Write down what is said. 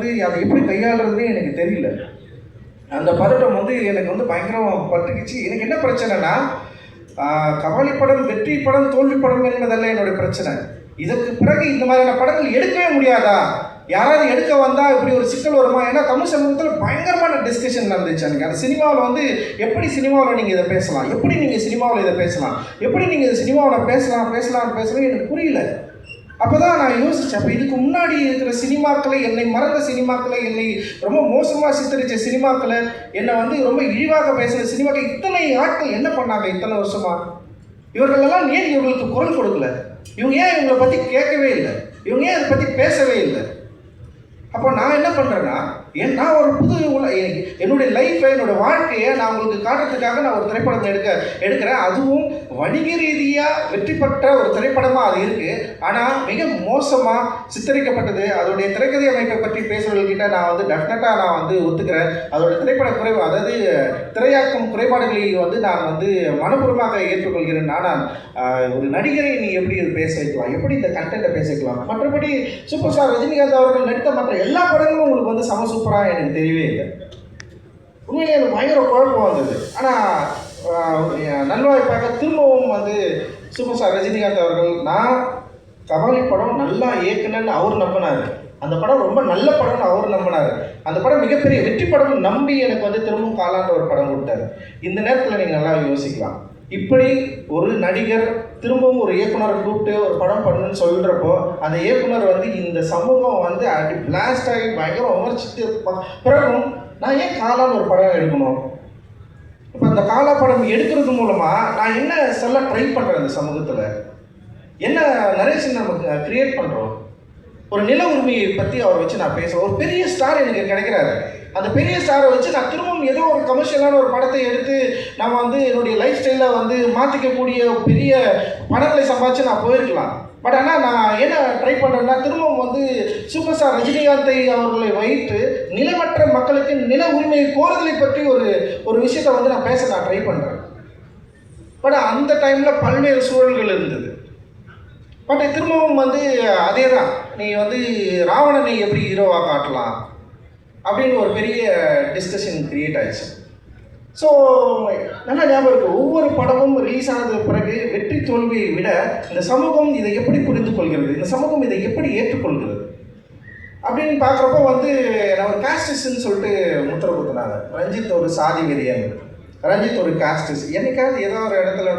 வந்து அதை எப்படி கையாளுறதுன்னு எனக்கு தெரியல. அந்த பதட்டம் வந்து எனக்கு வந்து பயங்கரம் பட்டுக்குச்சு. எனக்கு என்ன பிரச்சனைனா கபாலி படம் வெற்றி படம் தோல்வி படம் என்பதல்ல என்னுடைய பிரச்சனை. இதற்கு பிறகு இந்த மாதிரியான படங்கள் எடுக்கவே முடியாதா? யாராவது எடுக்க வந்தால் இப்படி ஒரு சிக்கல் வருமா? ஏன்னா தமிழ் சமூகத்தில் பயங்கரமான டிஸ்கஷன் நடந்துச்சு எனக்கு அந்த சினிமாவில் வந்து எப்படி சினிமாவில் நீங்கள் இதை பேசலாம்? எப்படி நீங்கள் சினிமாவில் இதை பேசலாம்? எப்படி நீங்கள் சினிமாவில் பேசலாம் பேசலாம் பேசலாம்? எனக்கு புரியல. அப்போ தான் நான் யோசித்தேன் அப்போ இதுக்கு முன்னாடி இருக்கிற சினிமாக்களை என்னை மறந்த சினிமாக்களை என்னை ரொம்ப மோசமாக சித்தரித்த சினிமாக்களை என்னை வந்து ரொம்ப இழிவாக பேசுகிற சினிமாக்கள் இத்தனை ஆட்கள் என்ன பண்ணாங்க இத்தனை வருஷமா? இவர்களெல்லாம் ஏன் இவர்களுக்கு குரல் கொடுக்கல? இவங்க ஏன் இவங்களை பற்றி கேட்கவே இல்லை? இவங்க ஏன் இதை பற்றி பேசவே இல்லை? அப்போ நான் என்ன பண்ணுறேன்னா ஏன் நான் ஒரு புது உல- என்னுடைய லைஃப்பை என்னோட வாழ்க்கையை நான் உங்களுக்கு காட்டுறதுக்காக நான் ஒரு திரைப்படம் எடுக்க எடுக்கிறேன். அதுவும் வணிக ரீதியாக வெற்றி பெற்ற ஒரு திரைப்படமாக அது இருக்குது ஆனால் மிக மோசமாக சித்தரிக்கப்பட்டது. அதோடைய திரைக்கதை அமைப்பை பற்றி பேசுகிறவர்கிட்ட நான் வந்து டெஃபினட்டாக நான் வந்து ஒத்துக்கிறேன். அதோட திரைப்பட குறைவு அதாவது திரையாக்கும் குறைபாடுகளை வந்து நான் வந்து மனப்பூர்வமாக ஏற்றுக்கொள்கிறேன். ஆனால் ஒரு நடிகரை நீ எப்படி இது பேச வைக்கலாம்? எப்படி இந்த கண்டென்ட்டை பேச வைக்கலாம்? மற்றபடி சூப்பர் ஸ்டார் ரஜினிகாந்த் அவர்கள் நடித்த மற்ற எல்லா படங்களும் உங்களுக்கு வந்து சமசு சூப்பராக எனக்கு தெரியவே இல்லை. உண்மையிலே எனக்கு பயங்கர குழப்பம் வந்தது ஆனால் நல்வாய்ப்பாக திரும்பவும் வந்து சூப்பர் ஸ்டார் ரஜினிகாந்த் அவர்கள் நான் கபாலி படம் நல்லா இயக்குனன்னு அவர் நம்பினார். அந்த படம் ரொம்ப நல்ல படம்னு அவர் நம்பினார். அந்த படம் மிகப்பெரிய வெற்றி படம் நம்பி எனக்கு வந்து திரும்பவும் காலான்ற ஒரு படம் கொடுத்தாரு. இந்த நேரத்தில் நீங்கள் நல்லா யோசிக்கலாம். இப்படி ஒரு நடிகர் திரும்பவும் ஒரு இயக்குனரை கூப்பிட்டு ஒரு படம் பண்ணுன்னு சொல்கிறப்போ அந்த இயக்குனர் வந்து இந்த சமூகம் வந்து அடி பிளாஸ்ட் ஆகி பயங்கர விமர்சித்து பிறகும் நான் ஏன் காலான்னு ஒரு படம் எடுக்கணும்? இப்போ அந்த காலா படம் எடுக்கிறது மூலமாக நான் என்ன சொல்ல ட்ரை பண்ணுறேன் இந்த சமூகத்தில்? என்ன நரேஷன் நமக்கு க்ரியேட் பண்ணுறோம் ஒரு நில உரிமையை பற்றி அவரை வச்சு நான் பேசுகிறேன் ஒரு பெரிய ஸ்டார் எனக்கு கிடைக்கிறாரு. அந்த பெரிய ஸ்டாரை வச்சு நான் திரும்பவும் ஏதோ ஒரு கமர்ஷியலான ஒரு படத்தை எடுத்து நான் வந்து என்னுடைய லைஃப் ஸ்டைலை வந்து மாற்றிக்கக்கூடிய பெரிய படங்களை சம்பாதிச்சு நான் போயிருக்கலாம். பட் ஆனால் நான் என்ன ட்ரை பண்ணுறேன்னா திரும்பவும் வந்து சூப்பர் ஸ்டார் ரஜினிகாந்தை அவர்களை வைத்து நிலமற்ற மக்களுக்கு நில உரிமையை கோருதலை பற்றி ஒரு ஒரு விஷயத்தை வந்து நான் பேச நான் ட்ரை பண்ணுறேன் பட் அந்த டைமில் பல்வேறு சூழல்கள் இருந்தது. பட் திரும்பவும் வந்து அதே தான் நீ வந்து ராவணனை எப்படி ஹீரோவாக காட்டலாம் அப்படின்னு ஒரு பெரிய டிஸ்கஷன் க்ரியேட் ஆயிடுச்சு. ஸோ நல்லா ஞாபகம் இருக்குது ஒவ்வொரு படமும் ரிலீஸ் ஆனது பிறகு வெற்றி தோல்வியை விட இந்த சமூகம் இதை எப்படி புரிந்து கொள்கிறது? இந்த சமூகம் இதை எப்படி ஏற்றுக்கொள்கிறது? அப்படின்னு பார்க்குறப்போ வந்து நம்ம ஒரு காஸ்டிஸ்ன்னு சொல்லிட்டு முத்திர குத்துனாங்க. ரஞ்சித் ஒரு சாதி வெறியன். ரஞ்சித் ஒரு காஸ்டிஸ் என்னைக்காவது ஏதோ ஒரு இடத்துல